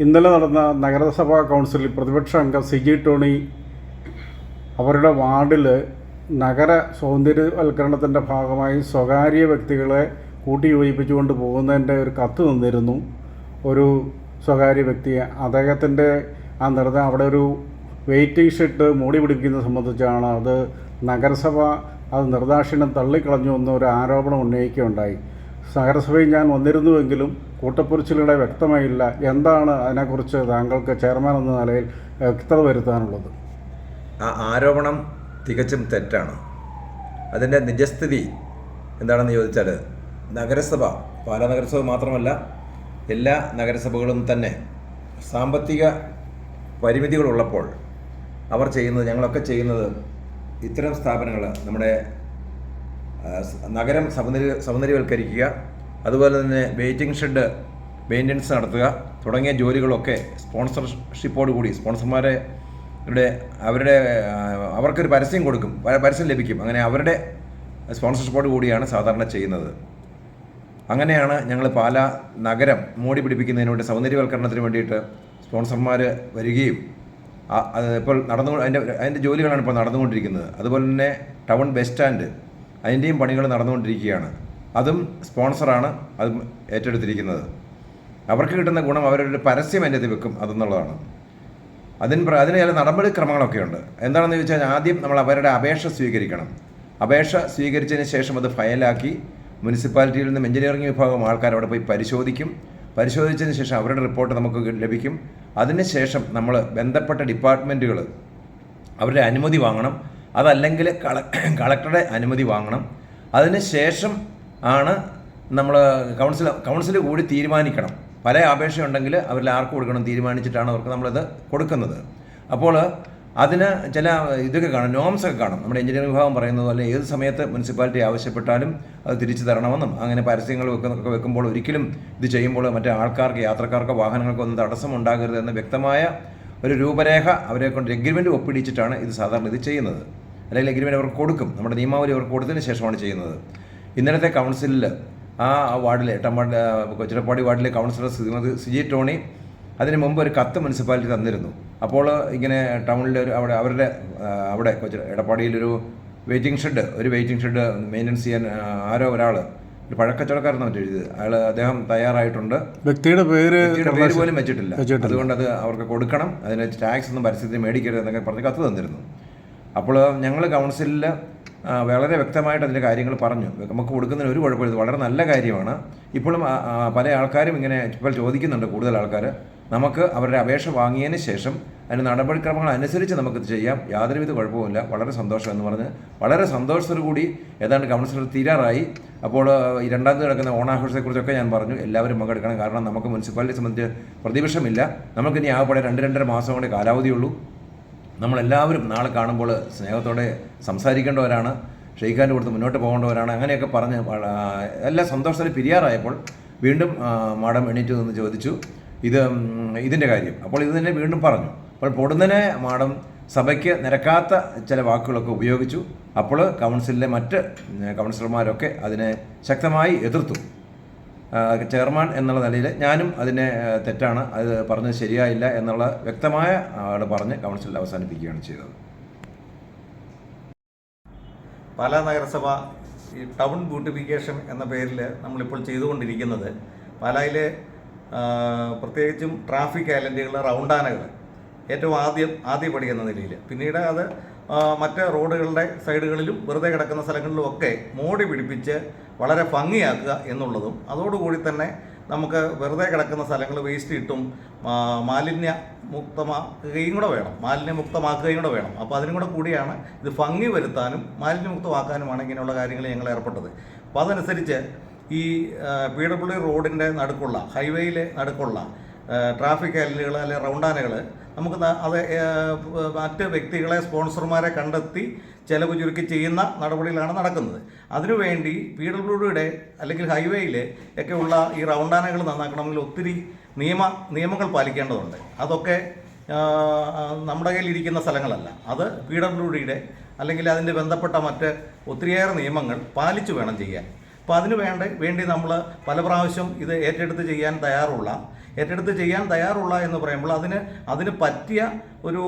ഇന്നലെ നടന്ന നഗരസഭാ കൗൺസിലിൽ പ്രതിപക്ഷ അംഗം സി ജി ടോണി അവരുടെ വാർഡിൽ നഗര സൗന്ദര്യവൽക്കരണത്തിന്റെ ഭാഗമായി സ്വകാര്യ വ്യക്തികളെ കൂട്ടിയോജിപ്പിച്ചുകൊണ്ട് പോകുന്നതിന്റെ ഒരു കത്ത് തന്നിരുന്നു. ഒരു സ്വകാര്യ വ്യക്തിയെ. അദ്ദേഹത്തിന്റെ ആ നിർദ്ദേശം അവിടെ ഒരു വെയിറ്റിംഗ് ഷെഡ് മൂടി പിടിപ്പിക്കുന്നത് സംബന്ധിച്ചാണ് അത് നഗരസഭ അത് നിർദാക്ഷിണ്യം തള്ളിക്കളഞ്ഞു എന്നൊരു ആരോപണം ഉന്നയിക്കുകയുണ്ടായി. നഗരസഭയിൽ ഞാൻ വന്നിരുന്നുവെങ്കിലും കൂട്ടപ്പൊരിച്ചിലുകളെ വ്യക്തമായില്ല. എന്താണ് അതിനെക്കുറിച്ച് താങ്കൾക്ക് ചെയർമാൻ എന്ന നിലയിൽ വ്യക്തത വരുത്താനുള്ളത്? ആ ആരോപണം തികച്ചും തെറ്റാണ്. അതിന്റെ നിജസ്ഥിതി എന്താണെന്ന് ചോദിച്ചാൽ നഗരസഭ പാലാ നഗരസഭ മാത്രമല്ല എല്ലാ നഗരസഭകളും തന്നെ സാമ്പത്തിക പരിമിതികളുള്ളപ്പോൾ അവർ ചെയ്യുന്നത് ഞങ്ങളൊക്കെ ചെയ്യുന്നത് ഇത്തരം സ്ഥാപനങ്ങൾ നമ്മുടെ നഗരം സൗന്ദര്യ സൗന്ദര്യവൽക്കരിക്കുക അതുപോലെ തന്നെ വെയിറ്റിംഗ് ഷെഡ് മെയിന്റനൻസ് നടത്തുക തുടങ്ങിയ ജോലികളൊക്കെ സ്പോൺസർഷിപ്പോട് കൂടി സ്പോൺസർമാരെ ഇവിടെ അവരുടെ അവർക്കൊരു പരസ്യം കൊടുക്കും പരസ്യം ലഭിക്കും. അങ്ങനെ അവരുടെ സ്പോൺസർഷിപ്പോട് കൂടിയാണ് സാധാരണ ചെയ്യുന്നത്. അങ്ങനെയാണ് ഞങ്ങൾ പാല നഗരം മോടി പിടിപ്പിക്കുന്നതിന് വേണ്ടി സൗന്ദര്യവൽക്കരണത്തിന് വേണ്ടിയിട്ട് സ്പോൺസർമാർ വരികയും അത് ഇപ്പോൾ നടന്നു അതിന്റെ അതിന്റെ ജോലികളാണ് ഇപ്പോൾ നടന്നുകൊണ്ടിരിക്കുന്നത്. അതുപോലെ തന്നെ ടൗൺ ബസ് സ്റ്റാൻഡ് അതിന്റെയും പണികൾ നടന്നുകൊണ്ടിരിക്കുകയാണ്. അതും സ്പോൺസറാണ് അതും ഏറ്റെടുത്തിരിക്കുന്നത്. അവർക്ക് കിട്ടുന്ന ഗുണം അവരൊരു പരസ്യം അകത്ത് വെക്കും അതെന്നുള്ളതാണ്. അതിന് അതിന് ചില നടപടിക്രമങ്ങളൊക്കെ ഉണ്ട് എന്താണെന്ന് ചോദിച്ചാൽ ആദ്യം നമ്മൾ അവരുടെ അപേക്ഷ സ്വീകരിക്കണം. അപേക്ഷ സ്വീകരിച്ചതിന് ശേഷം അത് ഫയലാക്കി മുനിസിപ്പാലിറ്റിയിൽ നിന്നും എഞ്ചിനീയറിംഗ് വിഭാഗം ആൾക്കാർ അവിടെ പോയി പരിശോധിക്കും. പരിശോധിച്ചതിന് ശേഷം അവരുടെ റിപ്പോർട്ട് നമുക്ക് ലഭിക്കും. അതിനുശേഷം നമ്മൾ ബന്ധപ്പെട്ട ഡിപ്പാർട്ട്മെന്റുകൾ അവരുടെ അനുമതി വാങ്ങണം. അതല്ലെങ്കിൽ കള കളക്ടറുടെ അനുമതി വാങ്ങണം. അതിന് ശേഷം ആണ് നമ്മൾ കൗൺസിൽ കൗൺസിൽ കൂടി തീരുമാനിക്കണം. പല അപേക്ഷയുണ്ടെങ്കിൽ അവരിൽ ആർക്ക് കൊടുക്കണം തീരുമാനിച്ചിട്ടാണ് അവർക്ക് നമ്മളിത് കൊടുക്കുന്നത്. അപ്പോൾ അതിന് ചില ഇതൊക്കെ കാണും. നോംസ് ഒക്കെ കാണും. നമ്മുടെ എഞ്ചിനീയറിംഗ് വിഭാഗം പറയുന്നത് പോലെ ഏത് സമയത്ത് മുനിസിപ്പാലിറ്റി ആവശ്യപ്പെട്ടാലും അത് തിരിച്ചു തരണമെന്നും അങ്ങനെ പരസ്യങ്ങൾ വെക്കുന്നൊക്കെ വെക്കുമ്പോൾ ഒരിക്കലും ഇത് ചെയ്യുമ്പോൾ മറ്റേ ആൾക്കാർക്ക് യാത്രക്കാർക്ക് വാഹനങ്ങൾക്ക് ഒന്നും തടസ്സം ഉണ്ടാകരുത് എന്ന വ്യക്തമായ ഒരു രൂപരേഖ അവരെ കൊണ്ട് എഗ്രിമെന്റ് ഒപ്പിടിച്ചിട്ടാണ് ഇത് സാധാരണ ഇത് ചെയ്യുന്നത്. അല്ലെങ്കിൽ എഗ്രിമെന്റ് അവർക്ക് കൊടുക്കും. നമ്മുടെ നിയമാവലി അവർക്ക് കൊടുത്തതിന് ശേഷമാണ് ചെയ്യുന്നത്. ഇന്നലത്തെ കൗൺസിലിൽ ആ വാർഡിലെ എട്ടാം വാർഡ് കൊച്ചിരപ്പാടി വാർഡിലെ കൗൺസിലർ ശ്രീമതി സിജി ടോണി അതിന് മുമ്പ് ഒരു കത്ത് മുനിസിപ്പാലിറ്റി തന്നിരുന്നു. അപ്പോൾ ഇങ്ങനെ ടൗണിലെ ഒരു അവിടെ അവരുടെ അവിടെ കൊച്ചി എടപ്പാടിയിലൊരു വെയിറ്റിംഗ് ഷെഡ് ഒരു വെയിറ്റിംഗ് ഷെഡ് മെയിന്റനൻസ് ചെയ്യാൻ ആരോ ഒരാൾ ഒരു പഴക്കച്ചവടക്കാരൻ മറ്റു എഴുതിയത്. അയാൾ അദ്ദേഹം തയ്യാറായിട്ടുണ്ട്. വ്യക്തിയുടെ പേര് പേര് പോലും വെച്ചിട്ടില്ല. വെച്ചിട്ടില്ല. അതുകൊണ്ട് അത് അവർക്ക് കൊടുക്കണം. അതിന് ടാക്സ് ഒന്നും പരിസ്ഥിതി മേടിക്കരുത് എന്നൊക്കെ പറഞ്ഞ് കത്ത് തന്നിരുന്നു. അപ്പോൾ ഞങ്ങൾ കൗൺസിലിൽ വളരെ വ്യക്തമായിട്ട് അതിന്റെ കാര്യങ്ങൾ പറഞ്ഞു. നമുക്ക് കൊടുക്കുന്നതിന് ഒരു കുഴപ്പമില്ല വളരെ നല്ല കാര്യമാണ്. ഇപ്പോഴും പല ആൾക്കാരും ഇങ്ങനെ ഇപ്പോൾ ചോദിക്കുന്നുണ്ട് കൂടുതൽ ആൾക്കാർ. നമുക്ക് അവരുടെ അപേക്ഷ വാങ്ങിയതിന് ശേഷം അതിന് നടപടിക്രമങ്ങൾ അനുസരിച്ച് നമുക്കിത് ചെയ്യാം. യാതൊരുവിധ കുഴപ്പമില്ല വളരെ സന്തോഷം എന്ന് പറഞ്ഞ് വളരെ സന്തോഷത്തോടു കൂടി ഏതാണ്ട് കൗൺസിലർ തീരാറായി. അപ്പോൾ ഈ രണ്ടാം തീയതി നടക്കുന്ന ഓണാഘോഷത്തെക്കുറിച്ചൊക്കെ ഞാൻ പറഞ്ഞു. എല്ലാവരും പങ്കെടുക്കണം. കാരണം നമുക്ക് മുനിസിപ്പാലിറ്റി സംബന്ധിച്ച് പ്രതിപക്ഷമില്ല. നമുക്കിനി ആകെപ്പാടെ രണ്ട് രണ്ടര മാസം കൊണ്ട് കാലാവധിയുള്ളൂ. നമ്മളെല്ലാവരും നാളെ കാണുമ്പോൾ സ്നേഹത്തോടെ സംസാരിക്കേണ്ടവരാണ് ഷെയ്ഖാന്റെ കൊടുത്ത് മുന്നോട്ട് പോകേണ്ടവരാണ്. അങ്ങനെയൊക്കെ പറഞ്ഞ് എല്ലാ സന്തോഷത്തിൽ പിരിയാറായപ്പോൾ വീണ്ടും മാഡം എണീറ്റ് നിന്ന് ചോദിച്ചു ഇത് ഇതിന്റെ കാര്യം. അപ്പോൾ ഇത് തന്നെ വീണ്ടും പറഞ്ഞു. അപ്പോൾ പൊടുന്നനെ മാഡം സഭയ്ക്ക് നിരക്കാത്ത ചില വാക്കുകളൊക്കെ ഉപയോഗിച്ചു. അപ്പോൾ കൗൺസിലിലെ മറ്റ് കൗൺസിലർമാരൊക്കെ അതിനെ ശക്തമായി എതിർത്തു. ചെയർമാൻ എന്നുള്ള നിലയിൽ ഞാനും അതിനെ തെറ്റാണ്. അത് പറഞ്ഞത് ശരിയായില്ല എന്നുള്ള വ്യക്തമായ ആൾ പറഞ്ഞ് കൗൺസിലിൽ അവസാനിപ്പിക്കുകയാണ് ചെയ്തത്. പാലാ നഗരസഭ ഈ ടൗൺ ബ്യൂട്ടിഫിക്കേഷൻ എന്ന പേരിൽ നമ്മളിപ്പോൾ ചെയ്തുകൊണ്ടിരിക്കുന്നത് പാലായിലെ പ്രത്യേകിച്ചും ട്രാഫിക് ഐലൻഡുകൾ റൗണ്ടാനകൾ ഏറ്റവും ആദ്യം ആദ്യപടി എന്ന നിലയിൽ പിന്നീട് അത് മറ്റ് റോഡുകളുടെ സൈഡുകളിലും വെറുതെ കിടക്കുന്ന സ്ഥലങ്ങളിലും ഒക്കെ മോടി പിടിപ്പിച്ച് വളരെ ഭംഗിയാക്കുക എന്നുള്ളതും അതോടുകൂടി തന്നെ നമുക്ക് വെറുതെ കിടക്കുന്ന സ്ഥലങ്ങൾ വേസ്റ്റ് ഇട്ടും മാലിന്യ മുക്തമാക്കുകയും കൂടെ വേണം. മാലിന്യമുക്തമാക്കുകയും കൂടെ വേണം. അപ്പോൾ അതിനും കൂടെ കൂടിയാണ് ഇത് ഭംഗി വരുത്താനും മാലിന്യമുക്തമാക്കാനുമാണ് ഇങ്ങനെയുള്ള കാര്യങ്ങൾ ഞങ്ങൾ ഏർപ്പെട്ടത്. അപ്പോൾ അതനുസരിച്ച് ഈ പി ഡബ്ല്യു റോഡിന്റെ നടുക്കുള്ള ഹൈവേയിലെ നടുക്കുള്ള ട്രാഫിക് ഐലൻഡുകൾ അല്ലെങ്കിൽ റൗണ്ടാനകൾ നമുക്ക് അത് മറ്റ് വ്യക്തികളെ സ്പോൺസർമാരെ കണ്ടെത്തി ചെലവ് ചുരുക്കി ചെയ്യുന്ന നടപടികളാണ് നടക്കുന്നത്. അതിനുവേണ്ടി പി ഡബ്ല്യുഡിയുടെ അല്ലെങ്കിൽ ഹൈവേയിൽ ഒക്കെ ഉള്ള ഈ റൗണ്ടാനകൾ നന്നാക്കണമെങ്കിൽ ഒത്തിരി നിയമ നിയമങ്ങൾ പാലിക്കേണ്ടതുണ്ട്. അതൊക്കെ നമ്മുടെ കയ്യിൽ ഇരിക്കുന്ന സ്ഥലങ്ങളല്ല. അത് പി ഡബ്ല്യു ഡിയുടെ അല്ലെങ്കിൽ അതിന്റെ ബന്ധപ്പെട്ട മറ്റ് ഒത്തിരിയേറെ നിയമങ്ങൾ പാലിച്ചു വേണം ചെയ്യാൻ. അപ്പോൾ അതിന് വേണ്ട വേണ്ടി നമ്മൾ പല പ്രാവശ്യം ഇത് ഏറ്റെടുത്ത് ചെയ്യാൻ തയ്യാറുള്ള ഏറ്റെടുത്ത് ചെയ്യാൻ തയ്യാറുള്ള എന്ന് പറയുമ്പോൾ അതിന് അതിന് പറ്റിയ ഒരു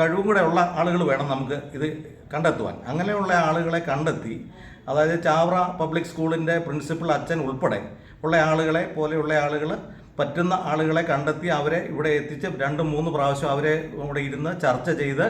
കഴിവും കൂടെ ഉള്ള ആളുകൾ വേണം നമുക്ക് ഇത് കണ്ടെത്തുവാൻ. അങ്ങനെയുള്ള ആളുകളെ കണ്ടെത്തി അതായത് ചാവറ പബ്ലിക് സ്കൂളിന്റെ പ്രിൻസിപ്പൽ അച്ഛൻ ഉൾപ്പെടെ ഉള്ള ആളുകളെ പോലെയുള്ള ആളുകൾ പറ്റുന്ന ആളുകളെ കണ്ടെത്തി അവരെ ഇവിടെ എത്തിച്ച് രണ്ട് മൂന്ന് പ്രാവശ്യം അവരെ ഇവിടെ ഇരുന്ന് ചർച്ച ചെയ്ത്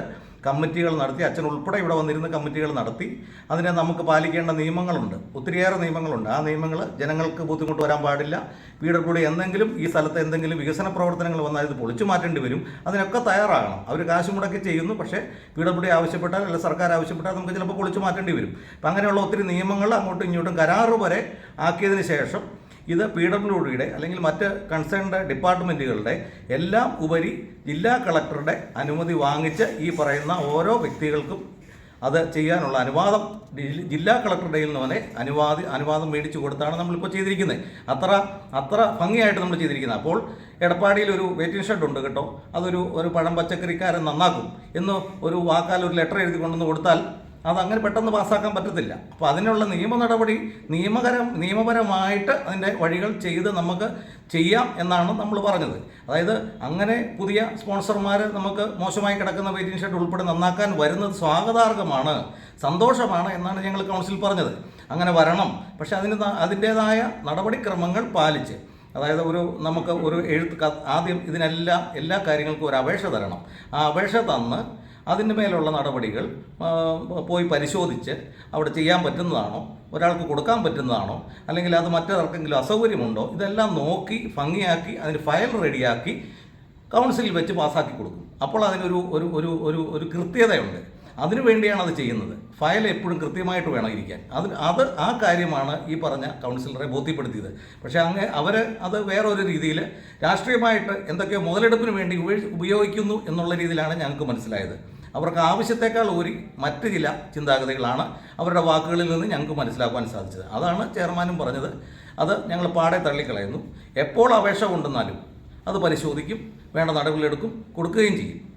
കമ്മിറ്റികൾ നടത്തി അച്ഛൻ ഉൾപ്പെടെ ഇവിടെ വന്നിരുന്ന് കമ്മിറ്റികൾ നടത്തി. അതിനെ നമുക്ക് പാലിക്കേണ്ട നിയമങ്ങളുണ്ട്. ഒത്തിരിയേറെ നിയമങ്ങളുണ്ട്. ആ നിയമങ്ങൾ ജനങ്ങൾക്ക് ബുദ്ധിമുട്ട് വരാൻ പാടില്ല. വീട് കൂടി എന്തെങ്കിലും ഈ സ്ഥലത്ത് എന്തെങ്കിലും വികസന പ്രവർത്തനങ്ങൾ വന്നാൽ ഇത് പൊളിച്ചു മാറ്റേണ്ടി വരും. അതിനൊക്കെ തയ്യാറാകണം. അവർ കാശ് മുടക്കി ചെയ്യുന്നു. പക്ഷേ ഡി ആവശ്യപ്പെട്ടാൽ അല്ലെങ്കിൽ സർക്കാർ ആവശ്യപ്പെട്ടാൽ നമുക്ക് ചിലപ്പോൾ പൊളിച്ചു മാറ്റേണ്ടി വരും. അപ്പം അങ്ങനെയുള്ള ഒത്തിരി നിയമങ്ങൾ അങ്ങോട്ടും ഇങ്ങോട്ടും കരാറ് വരെ ആക്കിയതിന് ശേഷം ഇത് പി ഡബ്ല്യു ഡിയുടെ അല്ലെങ്കിൽ മറ്റ് കൺസേൺഡ് ഡിപ്പാർട്ട്മെന്റുകളുടെ എല്ലാം ഉപരി ജില്ലാ കളക്ടറുടെ അനുമതി വാങ്ങിച്ച് ഈ പറയുന്ന ഓരോ വ്യക്തികൾക്കും അത് ചെയ്യാനുള്ള അനുവാദം ജില്ലാ കളക്ടറുടെ നിന്ന് തന്നെ അനുവാദി അനുവാദം മേടിച്ചു കൊടുത്താണ് നമ്മളിപ്പോൾ ചെയ്തിരിക്കുന്നത് അത്ര അത്ര ഭംഗിയായിട്ട് നമ്മൾ ചെയ്തിരിക്കുന്നത് അപ്പോൾ എടപ്പാടിയിൽ ഒരു വെയിറ്റിംഗ് ഷെഡ് ഉണ്ട് കേട്ടോ. അതൊരു ഒരു പഴം പച്ചക്കറിക്കാരൻ നന്നാക്കും എന്ന് ഒരു വാക്കാൽ ഒരു ലെറ്റർ എഴുതി കൊണ്ടുവന്ന് കൊടുത്താൽ അത് അങ്ങനെ പെട്ടെന്ന് പാസ്സാക്കാൻ പറ്റത്തില്ല. അപ്പോൾ അതിനുള്ള നിയമ നടപടി നിയമകരം നിയമപരമായിട്ട് അതിന്റെ വഴികൾ ചെയ്ത് നമുക്ക് ചെയ്യാം എന്നാണ് നമ്മൾ പറഞ്ഞത്. അതായത് അങ്ങനെ പുതിയ സ്പോൺസർമാർ നമുക്ക് മോശമായി കിടക്കുന്ന വെയിറ്റിംഗ് ഷെഡ് ഉൾപ്പെടെ നന്നാക്കാൻ വരുന്നത് സ്വാഗതാർഹമാണ് സന്തോഷമാണ് എന്നാണ് ഞങ്ങൾ കൗൺസിൽ പറഞ്ഞത്. അങ്ങനെ വരണം. പക്ഷേ അതിന് അതിന്റേതായ നടപടിക്രമങ്ങൾ പാലിച്ച് അതായത് ഒരു നമുക്ക് ഒരു എഴുത്ത് ആദ്യം ഇതിനെല്ലാം എല്ലാ കാര്യങ്ങൾക്കും ഒരു അപേക്ഷ തരണം. ആ അപേക്ഷ തന്ന് അതിന്റെ മേലുള്ള നടപടികൾ പോയി പരിശോധിച്ച് അവിടെ ചെയ്യാൻ പറ്റുന്നതാണോ ഒരാൾക്ക് കൊടുക്കാൻ പറ്റുന്നതാണോ അല്ലെങ്കിൽ അത് മറ്റൊരാൾക്കെങ്കിലും അസൗകര്യമുണ്ടോ ഇതെല്ലാം നോക്കി ഭംഗിയാക്കി അതിന് ഫയൽ റെഡിയാക്കി കൗൺസിലിൽ വെച്ച് പാസ്സാക്കി കൊടുക്കും. അപ്പോൾ അതിനൊരു ഒരു ഒരു ഒരു ഒരു കൃത്യതയുണ്ട്. അതിനു വേണ്ടിയാണ് അത് ചെയ്യുന്നത്. ഫയൽ എപ്പോഴും കൃത്യമായിട്ട് വേണം ഇരിക്കാൻ. അത് അത് ആ കാര്യമാണ് ഈ പറഞ്ഞ കൗൺസിലറെ ബോധ്യപ്പെടുത്തിയത്. പക്ഷേ അങ്ങ് അവർ അത് വേറൊരു രീതിയിൽ രാഷ്ട്രീയമായിട്ട് എന്തൊക്കെയോ മുതലെടുപ്പിന് വേണ്ടി ഉപയോഗിക്കുന്നു എന്നുള്ള രീതിയിലാണ് ഞങ്ങൾക്ക് മനസ്സിലായത്. അവർക്ക് ആവശ്യത്തെക്കാൾ ഊരി മറ്റ് ചില ചിന്താഗതികളാണ് അവരുടെ വാക്കുകളിൽ നിന്ന് ഞങ്ങൾക്ക് മനസ്സിലാക്കുവാൻ സാധിച്ചത്. അതാണ് ചെയർമാനും പറഞ്ഞത്. അത് ഞങ്ങൾ പാടെ തള്ളിക്കളയുന്നു. എപ്പോൾ അപേക്ഷ കൊണ്ടുവന്നാലും അത് പരിശോധിക്കും വേണ്ട നടപടികളെടുക്കും കൊടുക്കുകയും ചെയ്യും.